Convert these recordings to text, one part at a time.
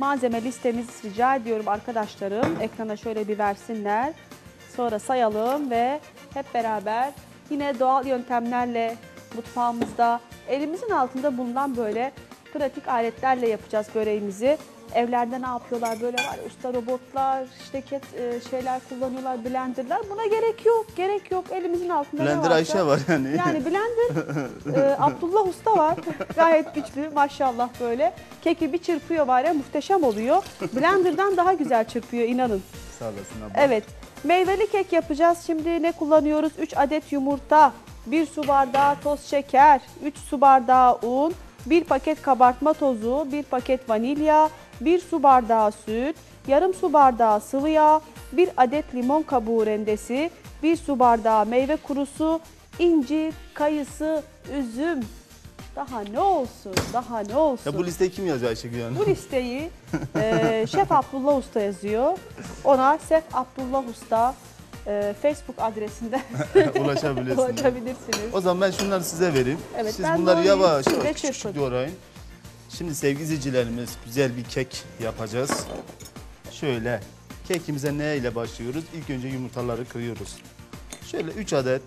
Malzeme listemiz rica ediyorum arkadaşlarım. Ekrana şöyle bir versinler. Sonra sayalım ve hep beraber yine doğal yöntemlerle mutfağımızda elimizin altında bulunan böyle pratik aletlerle yapacağız böreğimizi. Evlerde ne yapıyorlar böyle var usta robotlar, işte ket, e, şeyler kullanıyorlar, blenderlar. Buna gerek yok, gerek yok. Elimizin altında ne Blender varsa. Ayşe var yani. Yani blender e, Abdullah Usta var. Gayet güçlü maşallah böyle. Keki bir çırpıyor var ya muhteşem oluyor. Blender'dan daha güzel çırpıyor inanın. Sağ olasın abla. Evet. Meyveli kek yapacağız. Şimdi ne kullanıyoruz? 3 adet yumurta, 1 su bardağı toz şeker, 3 su bardağı un, 1 paket kabartma tozu, 1 paket vanilya, 1 su bardağı süt, yarım su bardağı sıvı yağ, 1 adet limon kabuğu rendesi, 1 su bardağı meyve kurusu, incir, kayısı, üzüm. Daha ne olsun? Daha ne olsun? Ya bu listeyi kim yazıyor Ayşegül Hanım? Bu listeyi e, Şef Abdullah Usta yazıyor. Ona Şef Abdullah Usta e, Facebook adresinden Ulaşabilirsiniz. ulaşabilirsiniz. O zaman ben şunları size vereyim. Evet, Siz bunları yavaş yavaş küçük küçük doğrayın. Şimdi sevgili izleyicilerimiz güzel bir kek yapacağız. Şöyle kekimize ne ile başlıyoruz? İlk önce yumurtaları kırıyoruz. Şöyle 3 adet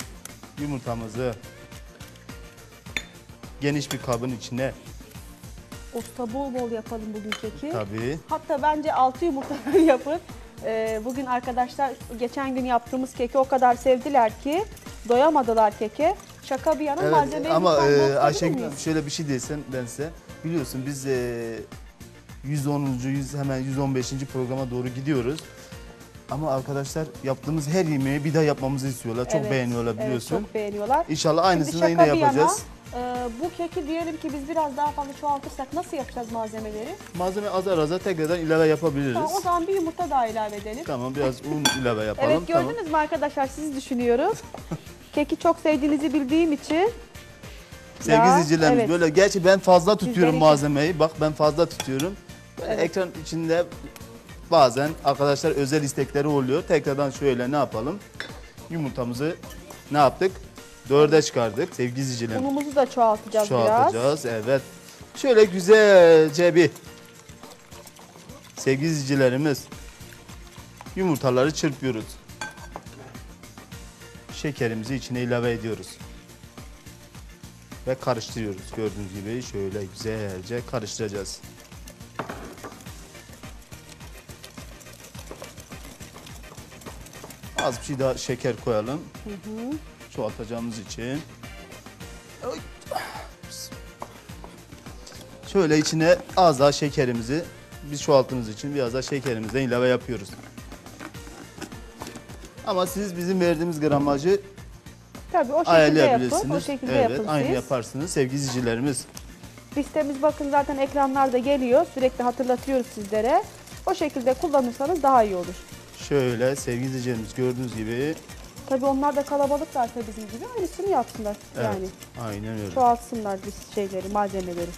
yumurtamızı geniş bir kabın içine Usta bol bol yapalım bugün keki. tabii Hatta bence 6 yumurta yapın. E, bugün arkadaşlar geçen gün yaptığımız keki o kadar sevdiler ki doyamadılar keke. Şaka bir yana Evet, malzemeyi ama e, mıyız? şöyle bir şey desem ben size. Biliyorsun biz e, 110. 100, hemen 115. programa doğru gidiyoruz. Ama arkadaşlar yaptığımız her yemeği bir daha yapmamızı istiyorlar. Çok Evet, beğeniyorlar evet, biliyorsun. çok beğeniyorlar. İnşallah aynısını şaka yine bir yana, yapacağız. e, bu keki diyelim ki biz biraz daha fazla çoğaltırsak nasıl yapacağız malzemeleri? Malzeme azar azar tekrardan ilave yapabiliriz. Tamam, o zaman bir yumurta daha ilave edelim. Tamam biraz un ilave yapalım. Evet gördünüz tamam. mü arkadaşlar sizi düşünüyoruz. Keki çok sevdiğinizi bildiğim için. Sevgili izleyicilerimiz evet. böyle gerçi ben fazla tutuyorum Sizler için. malzemeyi. Bak ben fazla tutuyorum. Evet. Ekran içinde bazen arkadaşlar özel istekleri oluyor. Tekrardan şöyle ne yapalım? Yumurtamızı ne yaptık? Dörde çıkardık sevgili izleyicilerimiz. Unumuzu da çoğaltacağız biraz. Çoğaltacağız evet. Şöyle güzelce bir sevgili izleyicilerimiz yumurtaları çırpıyoruz. Şekerimizi içine ilave ediyoruz. Ve karıştırıyoruz. Gördüğünüz gibi şöyle güzelce karıştıracağız. Az bir şey daha şeker koyalım. Çoğaltacağımız için. Şöyle içine az daha şekerimizi biz çoğalttığımız için biraz daha şekerimizden ilave yapıyoruz. Ama siz bizim verdiğimiz gramajı Tabii o şekilde ayarlayabilirsiniz. yapın. O şekilde evet, yapın aynı siz. yaparsınız sevgili izleyicilerimiz. Listemiz bakın zaten ekranlarda geliyor. Sürekli hatırlatıyoruz sizlere. O şekilde kullanırsanız daha iyi olur. Şöyle sevgili izleyicilerimiz gördüğünüz gibi Tabii onlar da kalabalıklarsa bizim gibi aynısını yapsınlar. evet, Yani aynen öyle. çoğaltsınlar biz şeyleri, malzemeleri.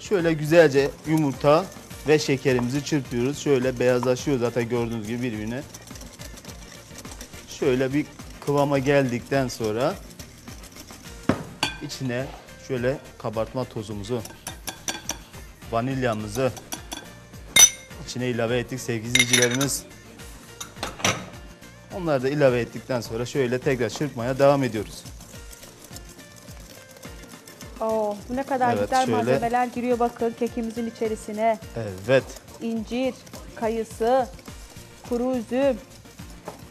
Şöyle güzelce yumurta ve şekerimizi çırpıyoruz. Şöyle beyazlaşıyor zaten gördüğünüz gibi birbirine. Şöyle bir kıvama geldikten sonra içine şöyle kabartma tozumuzu, vanilyamızı içine ilave ettik sevgili izleyicilerimiz. Onları da ilave ettikten sonra şöyle tekrar çırpmaya devam ediyoruz. Oo, bu ne kadar Evet, güzel şöyle. malzemeler giriyor bakın kekimizin içerisine. Evet. İncir, kayısı, kuru üzüm.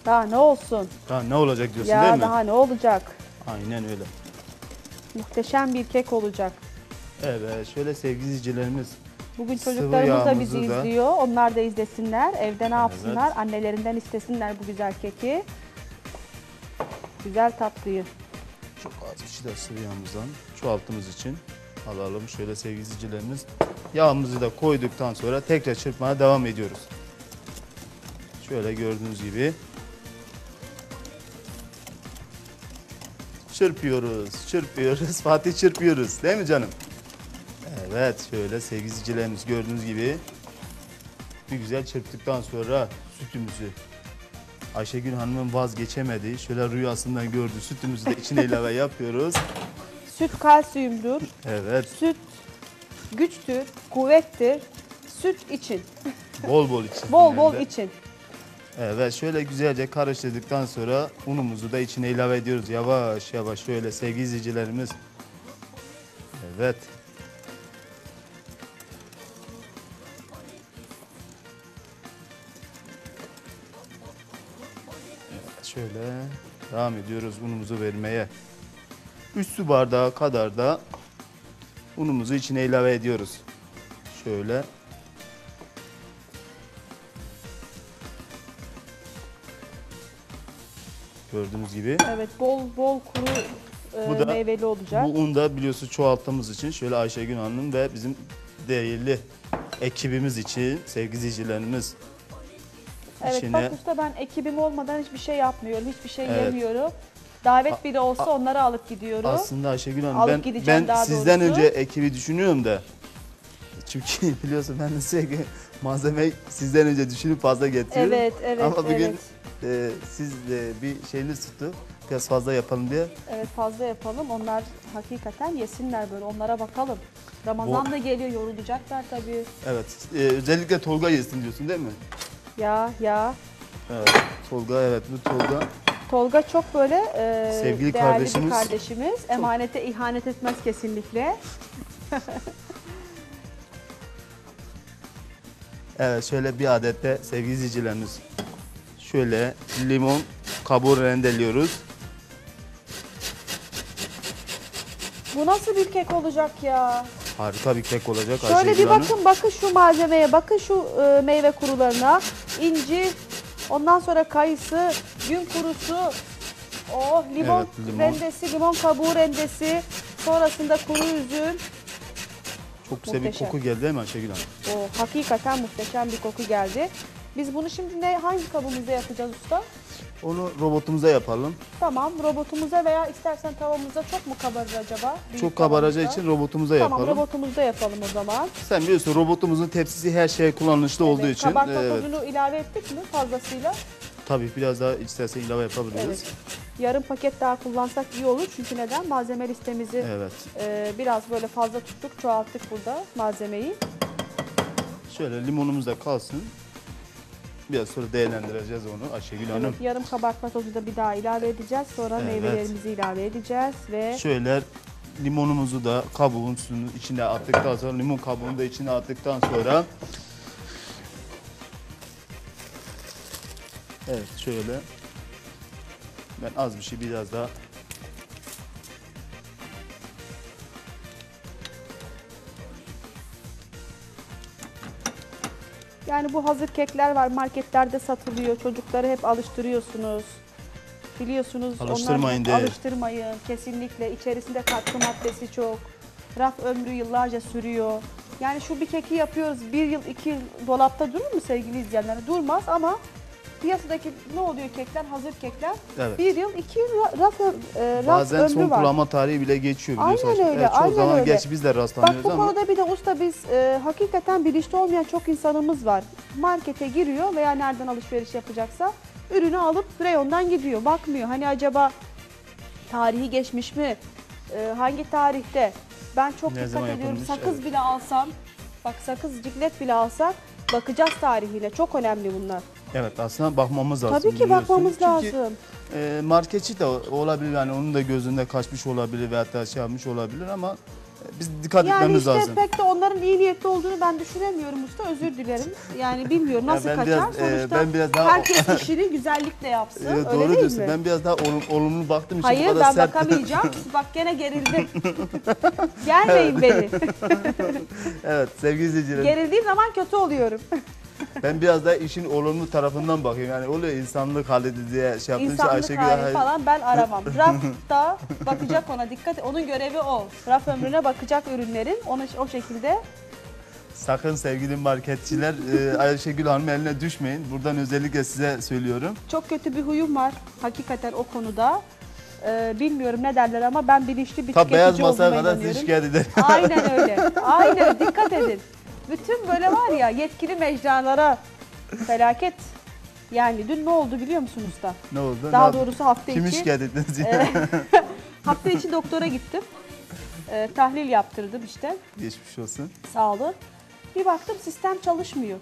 Daha ne olsun? Ha, ne olacak diyorsun ya değil mi? daha ne olacak? Aynen öyle. Muhteşem bir kek olacak. Evet şöyle sevgili izleyicilerimiz Bugün çocuklarımız da bizi da- izliyor. Onlar da izlesinler. Evde ne yapsınlar? Annelerinden istesinler bu güzel keki. Güzel tatlıyı. çok az bir şey de sıvı yağımızdan çoğalttığımız için alalım şöyle sevgili izleyicilerimiz. Yağımızı da koyduktan sonra tekrar çırpmaya devam ediyoruz. Şöyle gördüğünüz gibi. Çırpıyoruz, çırpıyoruz. Fatih çırpıyoruz. Değil mi canım? Evet, şöyle sevgili izleyicilerimiz gördüğünüz gibi bir güzel çırptıktan sonra sütümüzü Ayşegül Hanım'ın vazgeçemediği, şöyle rüyasından gördüğü sütümüzü de içine ilave yapıyoruz. Süt kalsiyumdur. Evet, Süt güçtür, kuvvettir. Süt için. bol bol için. Bol bol için. Evet, şöyle güzelce karıştırdıktan sonra unumuzu da içine ilave ediyoruz. Yavaş yavaş şöyle sevgili izleyicilerimiz. Evet. Evet, Şöyle devam ediyoruz unumuzu vermeye. 3 su bardağı kadar da unumuzu içine ilave ediyoruz. Şöyle gördüğünüz gibi. Evet bol bol kuru e, Bu da- meyveli olacak. Bu un da biliyorsunuz çoğalttığımız için şöyle Ayşegül Hanım ve bizim değerli ekibimiz için sevgili izleyicilerimiz evet içine bak usta ben ekibim olmadan hiçbir şey yapmıyorum. Hiçbir şey Evet. yemiyorum. Davet bile olsa onları alıp gidiyorum. aslında Ayşegül Hanım Alıp ben, ben sizden doğrusu. önce ekibi düşünüyorum da çünkü biliyorsun ben de sürekli malzemeyi sizden önce düşünüp fazla getiriyorum. Evet, evet, Ama bugün evet. e, siz de bir şeyiniz tuttu biraz fazla yapalım diye. Evet fazla yapalım. Onlar hakikaten yesinler böyle. Onlara bakalım. Ramazan Bu- da geliyor. Yorulacaklar tabii. Evet e, özellikle Tolga yesin diyorsun değil mi? Ya ya. Evet Tolga evet bu Tolga Tolga çok böyle e, Sevgili değerli kardeşimiz. bir kardeşimiz. Emanete ihanet etmez kesinlikle. Evet şöyle bir adet de sevgili izleyicilerimiz şöyle limon kabuğu rendeliyoruz. Bu nasıl bir kek olacak ya? Harika bir kek olacak Şöyle Ayşegül bir Hanım. bakın bakın şu malzemeye, bakın şu e, meyve kurularına. İnci, ondan sonra kayısı, gün kurusu, oh limon, Evet, limon. rendesi, limon kabuğu rendesi, sonrasında kuru üzüm. Çok güzel Muhteşem. bir koku geldi değil mi Ayşegül Hanım? O hakikaten muhteşem bir koku geldi. Biz bunu şimdi ne hangi kabımızda yapacağız usta? Onu robotumuza yapalım. Tamam robotumuza veya istersen tavamıza çok mu kabarır acaba? Büyük Çok kabaracağı için robotumuza Tamam yapalım. robotumuzda yapalım o zaman. Sen biliyorsun robotumuzun tepsisi her şeye kullanışlı olduğu Evet, için. Kabartma Evet, tozunu ilave ettik mi fazlasıyla? tabii biraz daha istersen ilave yapabiliriz. Evet. Yarım paket daha kullansak iyi olur. Çünkü neden? Malzeme listemizi Evet. e, biraz böyle fazla tuttuk, çoğalttık burada malzemeyi. Şöyle limonumuz da kalsın. Biraz sonra değerlendireceğiz onu Ayşegül Hanım. Evet, yarım kabartma tozu da bir daha ilave edeceğiz. Sonra Evet. meyvelerimizi ilave edeceğiz ve Şöyle limonumuzu da kabuğun içine attıktan sonra limon kabuğunu da içine attıktan sonra Evet şöyle ben az bir şey biraz daha yani bu hazır kekler var marketlerde satılıyor. Çocukları hep alıştırıyorsunuz. Biliyorsunuz Alıştırmayın onlar de. alıştırmayın. Kesinlikle içerisinde katkı maddesi çok. Raf ömrü yıllarca sürüyor. Yani şu bir keki yapıyoruz. Bir yıl, iki yıl dolapta durur mu sevgili izleyenler? Durmaz ama piyasadaki ne oluyor kekler? Hazır kekler. Evet. Bir yıl, iki yıl ra- raf, e, raf bazen ömrü son var. kullanma tarihi bile geçiyor Aynen biliyorsun. öyle, Evet, çoğu aynen zaman öyle. gerçi biz de Bak rastlanıyoruz bu ama konuda bir de usta biz e, hakikaten bilinçli olmayan çok insanımız var. Markete giriyor veya nereden alışveriş yapacaksa ürünü alıp reyondan gidiyor. Bakmıyor hani acaba tarihi geçmiş mi? E, hangi tarihte? Ben çok Ne dikkat ediyorum. yapılmış? Sakız Evet. bile alsam, bak sakız ciklet bile alsak bakacağız tarihine. Çok önemli bunlar. Evet aslında bakmamız lazım. Tabii ki biliyorsun. bakmamız Çünkü, lazım. E, marketçi de olabilir yani onun da gözünde kaçmış olabilir veya hatta şey yapmış olabilir ama e, biz dikkat Yani etmemiz işte lazım. pek de onların iyi niyetli olduğunu ben düşünemiyorum usta. Özür dilerim. Yani bilmiyorum nasıl ben kaçar. biraz, e, Sonuçta ben biraz daha- herkes işini güzellikle yapsın. Öyle doğru değil diyorsun. mi? Ben biraz daha olum- olumlu baktığım için bu Hayır kadar ben sert. bakamayacağım. Bak gene gerildim. Gelmeyin beni. evet sevgili izleyicilerim. Gerildiğim zaman kötü oluyorum. Ben biraz daha işin olumlu tarafından bakıyorum. Yani oluyor insanlık hali diye şey yaptığım için İnsanlık Ayşegül hali hayır. falan ben aramam. Rafta bakacak ona dikkat. Onun görevi o. Raf ömrüne bakacak ürünlerin. Onu o şekilde Sakın sevgili marketçiler e, Ayşegül Hanım eline düşmeyin. Buradan özellikle size söylüyorum. Çok kötü bir huyum var hakikaten o konuda. Ee, bilmiyorum ne derler ama ben bilinçli bir Ta beyaz tüketici masaya olduğuma kadar sizi inanıyorum. şikayet ederim. Aynen öyle. Aynen dikkat edin. Bütün böyle var ya yetkili mecralara felaket. Yani dün ne oldu biliyor musun usta? ne oldu? Ne Daha yaptın? doğrusu hafta Kimi içi. şikayet ettiniz? e, hafta içi doktora gittim. E, tahlil yaptırdım işte. Geçmiş olsun. Sağ olun. Bir baktım sistem çalışmıyor.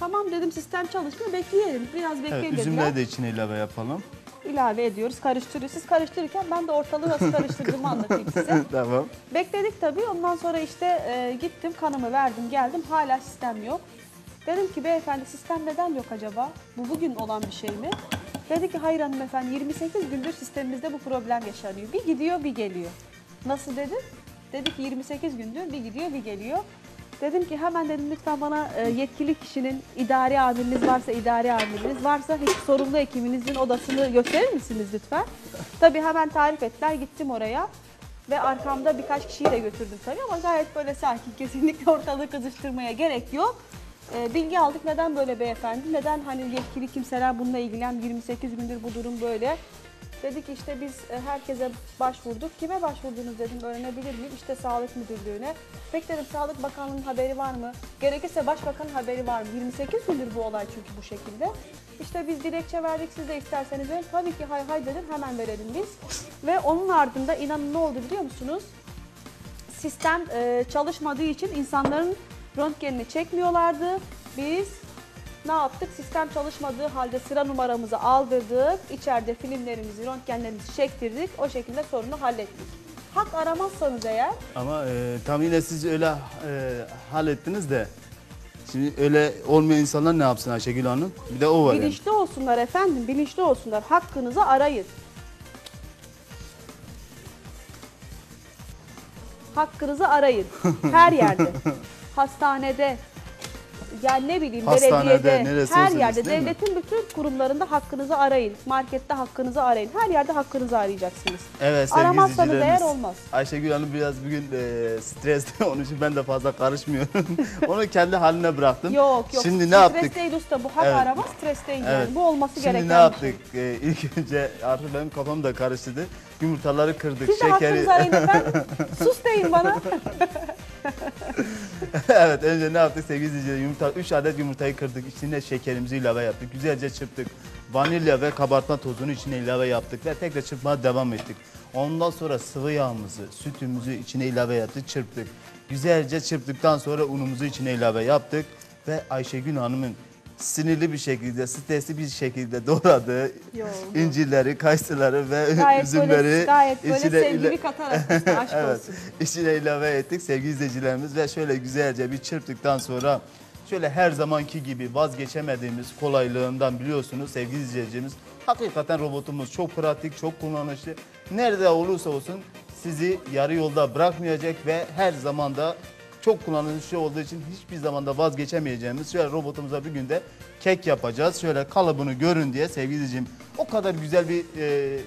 Tamam dedim sistem çalışmıyor bekleyelim. Biraz bekleyin Evet, üzümleri de içine ilave yapalım. İlave ediyoruz, karıştırıyoruz. Siz karıştırırken ben de ortalığı nasıl karıştırdığımı anlatayım size. tamam. Bekledik tabii. Ondan sonra işte e, gittim kanımı verdim geldim. Hala sistem yok. Dedim ki beyefendi sistem neden yok acaba? Bu bugün olan bir şey mi? Dedi ki hayır hanımefendi 28 gündür sistemimizde bu problem yaşanıyor. Bir gidiyor bir geliyor. Nasıl dedim? Dedi ki 28 gündür bir gidiyor bir geliyor. Dedim ki hemen dedim lütfen bana e, yetkili kişinin idari amiriniz varsa idari amiriniz varsa hiç sorumlu hekiminizin odasını gösterir misiniz lütfen? Tabii hemen tarif ettiler gittim oraya. Ve arkamda birkaç kişiyi de götürdüm tabii ama gayet böyle sakin. Kesinlikle ortalığı kızıştırmaya gerek yok. Ee, bilgi aldık neden böyle beyefendi, neden hani yetkili kimseler bununla ilgilen 28 gündür bu durum böyle. Dedik işte biz e, herkese başvurduk. Kime başvurdunuz dedim öğrenebilir miyim? İşte Sağlık Müdürlüğü'ne. Peki dedim Sağlık Bakanlığı'nın haberi var mı? Gerekirse Başbakan'ın haberi var mı? 28 gündür bu olay çünkü bu şekilde. İşte biz dilekçe verdik siz de isterseniz verin. Tabii ki hay hay dedim hemen verelim biz. Ve onun ardında inanın ne oldu biliyor musunuz? Sistem e, çalışmadığı için insanların röntgenini çekmiyorlardı. Biz ne yaptık? Sistem çalışmadığı halde sıra numaramızı aldırdık. İçeride filmlerimizi, röntgenlerimizi çektirdik. O şekilde sorunu hallettik. Hak aramazsanız eğer Ama e, tam yine siz öyle e, hallettiniz de şimdi öyle olmayan insanlar ne yapsın Ayşegül Hanım? Bir de o var yani. bilinçli olsunlar efendim, bilinçli olsunlar. Hakkınızı arayın. Hakkınızı arayın. Her yerde. Hastanede, yani ne bileyim Hastanede, belediyede, her yerde, değil mi? devletin bütün kurumlarında hakkınızı arayın. Markette hakkınızı arayın. Her yerde hakkınızı arayacaksınız. Evet sevgili Aramazsanız izleyicilerimiz. eğer olmaz. Ayşegül Hanım biraz bugün e, stresli onun için ben de fazla karışmıyorum. Onu kendi haline bıraktım. Yok yok. Şimdi ne stres yaptık? değil usta bu hak Evet. arama stres değil Evet. yani. Bu olması Şimdi gereken ne bir yaptık? şey. E, ilk önce artık benim kafam da karıştı. Yumurtaları kırdık, Siz de şekeri. hakkınızı arayın efendim. Sus deyin bana. evet önce ne yaptık sevgili izleyiciler? Yumurta, 3 adet yumurtayı kırdık. İçine şekerimizi ilave yaptık. Güzelce çırptık. Vanilya ve kabartma tozunu içine ilave yaptık ve tekrar çırpmaya devam ettik. Ondan sonra sıvı yağımızı, sütümüzü içine ilave yaptık, çırptık. Güzelce çırptıktan sonra unumuzu içine ilave yaptık ve Ayşegül Hanım'ın sinirli bir şekilde, stresli bir şekilde doğradığı Yok. incirleri, kayısıları ve Gayet üzümleri böyle, gayet böyle içine sevgili katarak usta, aşk evet, olsun. içine ilave ettik sevgili izleyicilerimiz ve şöyle güzelce bir çırptıktan sonra şöyle her zamanki gibi vazgeçemediğimiz kolaylığından biliyorsunuz sevgili izleyicimiz. Hakikaten robotumuz çok pratik, çok kullanışlı. Nerede olursa olsun sizi yarı yolda bırakmayacak ve her zaman çok kullanışlı olduğu için hiçbir zaman da vazgeçemeyeceğimiz şöyle robotumuza bir günde kek yapacağız. Şöyle kalıbını görün diye sevgili izleyicim. O kadar güzel bir e,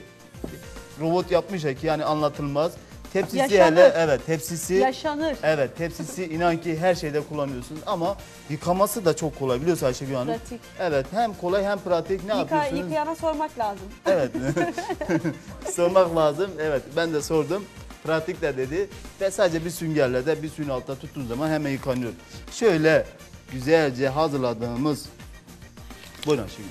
robot yapmışlar ki yani anlatılmaz. Tepsisi Yaşanır. hele evet tepsisi Yaşanır. evet tepsisi inan ki her şeyde kullanıyorsunuz ama yıkaması da çok kolay biliyorsun Ayşegül Hanım. Pratik. Evet hem kolay hem pratik ne Yıka, yapıyorsunuz? yıkayana sormak lazım. Evet. Sormak lazım. Evet ben de sordum. Pratik de dedi. Ve sadece bir süngerle de bir suyun altında tuttuğun zaman hemen yıkanıyor. Şöyle güzelce hazırladığımız buyurun şimdi.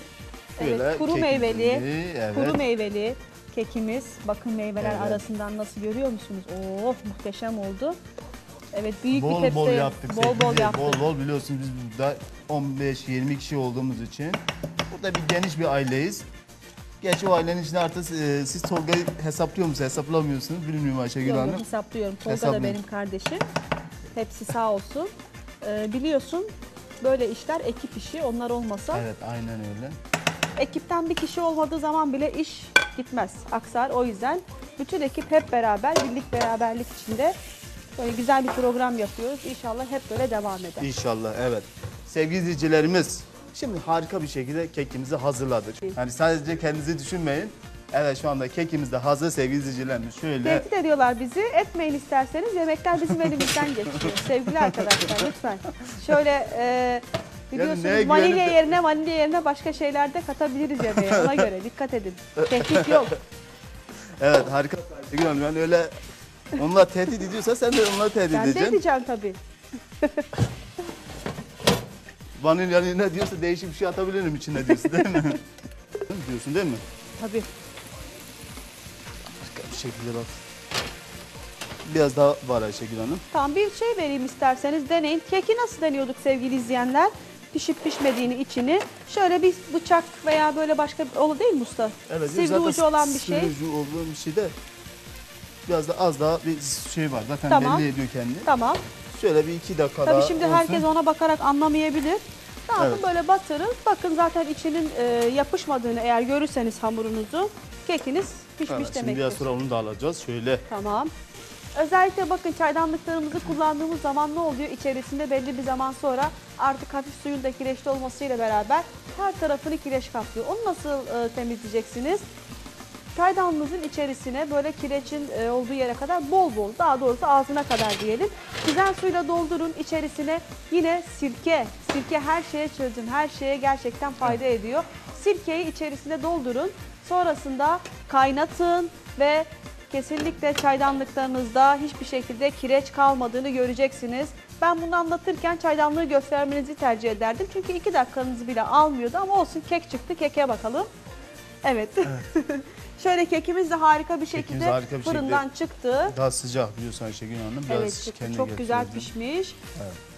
Evet, kuru kekimizi, meyveli, evet. Kuru meyveli kekimiz. Bakın meyveler Evet. arasından nasıl görüyor musunuz? Oh muhteşem oldu. Evet büyük bir Bol tepsi. bol yaptık. Bol bol yaptık. Bol bol biliyorsunuz biz burada 15-20 kişi olduğumuz için burada bir geniş bir aileyiz. Gerçi o ailenin içinde artık e, siz Tolga'yı hesaplıyor musunuz, hesaplamıyorsunuz bilmiyorum Ayşegül Yok, Hanım. hesaplıyorum. Tolga da Hesaplayın. benim kardeşim. Hepsi sağ olsun. Ee, biliyorsun böyle işler ekip işi. Onlar olmasa Evet aynen öyle. ekipten bir kişi olmadığı zaman bile iş gitmez. Aksar. O yüzden bütün ekip hep beraber, birlik beraberlik içinde böyle güzel bir program yapıyoruz. İnşallah hep böyle devam eder. İnşallah evet. Sevgili izleyicilerimiz şimdi harika bir şekilde kekimizi hazırladık. Yani sadece kendinizi düşünmeyin. Evet şu anda kekimiz de hazır sevgili izleyicilerimiz. Şöyle Tehdit ediyorlar bizi. Etmeyin isterseniz yemekler bizim elimizden geçiyor. Sevgili arkadaşlar lütfen. Şöyle e, biliyorsunuz neye vanilya güvenip yerine vanilya yerine başka şeyler de katabiliriz yemeğe. Ona göre dikkat edin. Tehdit yok. evet harika. Ayşegül Hanım yani öyle onlar tehdit ediyorsa sen de onları tehdit Ben de edeceksin. edeceğim tabii. Vanilya ne diyorsa değişik bir şey atabilirim içine diyorsun değil mi? diyorsun değil mi? Tabii. Harika bir şekilde bak. Biraz daha var Ayşegül Hanım. Tamam bir şey vereyim isterseniz deneyin. Keki nasıl deniyorduk sevgili izleyenler? Pişip pişmediğini içini. Şöyle bir bıçak veya böyle başka bir olu değil mi usta? Evet, Sivri zaten ucu olan bir şey. Sivri ucu olduğu bir şey de biraz da az daha bir şey var. Zaten Tamam. belli ediyor kendini. Tamam. Şöyle bir iki dakika Tabii daha şimdi olsun. herkes ona bakarak anlamayabilir. Yapın Evet. böyle batırın. Bakın zaten içinin e, yapışmadığını eğer görürseniz hamurunuzu kekiniz pişmiş Evet, şimdi demektir. biraz sonra onu da alacağız. Şöyle Tamam. Özellikle bakın çaydanlıklarımızı kullandığımız zaman ne oluyor? İçerisinde belli bir zaman sonra artık hafif suyun da kireçli olmasıyla beraber her tarafını kireç kaplıyor. Onu nasıl e, temizleyeceksiniz? Çaydanlığınızın içerisine böyle kireçin e, olduğu yere kadar bol bol daha doğrusu ağzına kadar diyelim. Güzel suyla doldurun içerisine yine sirke. Sirke her şeye çözüm, her şeye gerçekten fayda ediyor. Sirkeyi içerisine doldurun. Sonrasında kaynatın ve kesinlikle çaydanlıklarınızda hiçbir şekilde kireç kalmadığını göreceksiniz. Ben bunu anlatırken çaydanlığı göstermenizi tercih ederdim. Çünkü iki dakikanızı bile almıyordu ama olsun kek çıktı. Keke bakalım. Evet. Şöyle kekimiz de harika bir şekilde harika bir fırından çıktı. daha sıcak biliyorsun Ayşegül Hanım. Biraz Evet çıktı. Çok güzel pişmiş.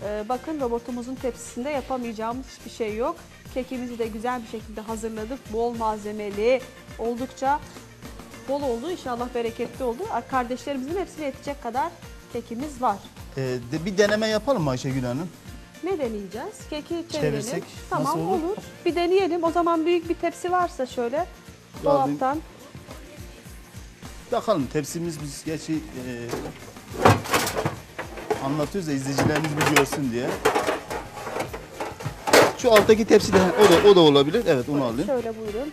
Ee, bakın robotumuzun tepsisinde yapamayacağımız hiçbir şey yok. Kekimizi de güzel bir şekilde hazırladık. Bol malzemeli, oldukça bol oldu. İnşallah bereketli oldu. Kardeşlerimizin hepsine yetecek kadar kekimiz var. Ee, de, bir deneme yapalım mı Ayşegül Hanım? Ne deneyeceğiz? Keki çevirelim. Çevirsek Tamam nasıl olur? olur? Bir deneyelim. O zaman büyük bir tepsi varsa şöyle dolaptan. Bakalım tepsimiz biz gerçi e, anlatıyoruz da izleyicilerimiz bir görsün diye. Şu alttaki tepsi de o da o da olabilir. Evet onu alayım. Şöyle buyurun.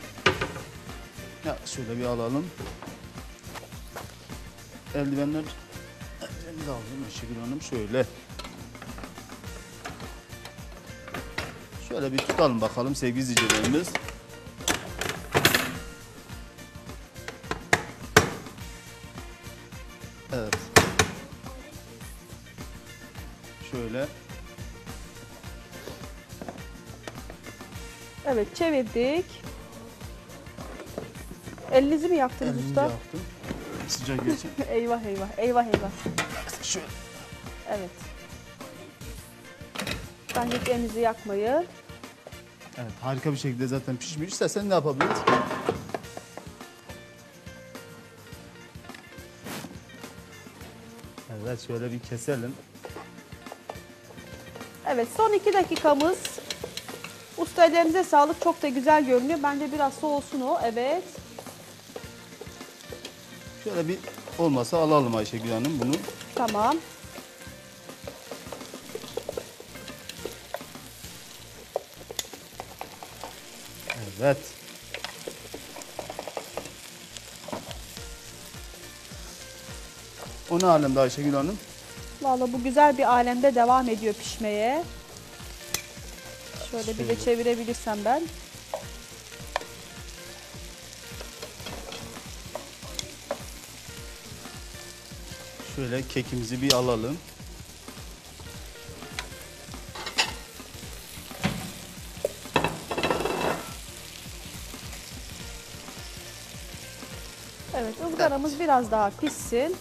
Ya şöyle bir alalım. Eldivenler elimize alalım Ayşegül Hanım şöyle. Şöyle bir tutalım bakalım sevgili izleyicilerimiz. Evet. Şöyle. Evet çevirdik. Elinizi mi yaktınız Elimi usta? yaktım. Sıcak geçin. eyvah eyvah eyvah eyvah. Şöyle. Evet. Bence hiç elinizi yakmayın. Evet harika bir şekilde zaten pişmiş. İstersen ne yapabiliriz? Evet şöyle bir keselim. Evet son iki dakikamız. Usta ellerinize sağlık. Çok da güzel görünüyor. Bence biraz soğusun o. Evet. Şöyle bir olmasa alalım Ayşegül Hanım bunu. Tamam. Evet. O ne alemde Ayşegül Hanım? Vallahi bu güzel bir alemde devam ediyor pişmeye. Şöyle bir de çevirebilirsem ben. Şöyle kekimizi bir alalım. Izgaramız biraz daha pişsin.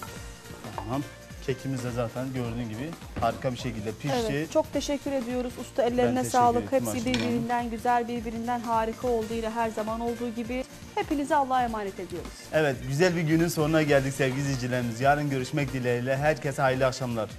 Tamam. Kekimiz de zaten gördüğün gibi harika bir şekilde pişti. Evet, çok teşekkür ediyoruz. Usta ellerine teşekkür sağlık. ettim Hepsi Ayşegül Hanım. birbirinden güzel, birbirinden harika olduğuyla her zaman olduğu gibi. Hepinize Allah'a emanet ediyoruz. Evet güzel bir günün sonuna geldik sevgili izleyicilerimiz. Yarın görüşmek dileğiyle. Herkese hayırlı akşamlar.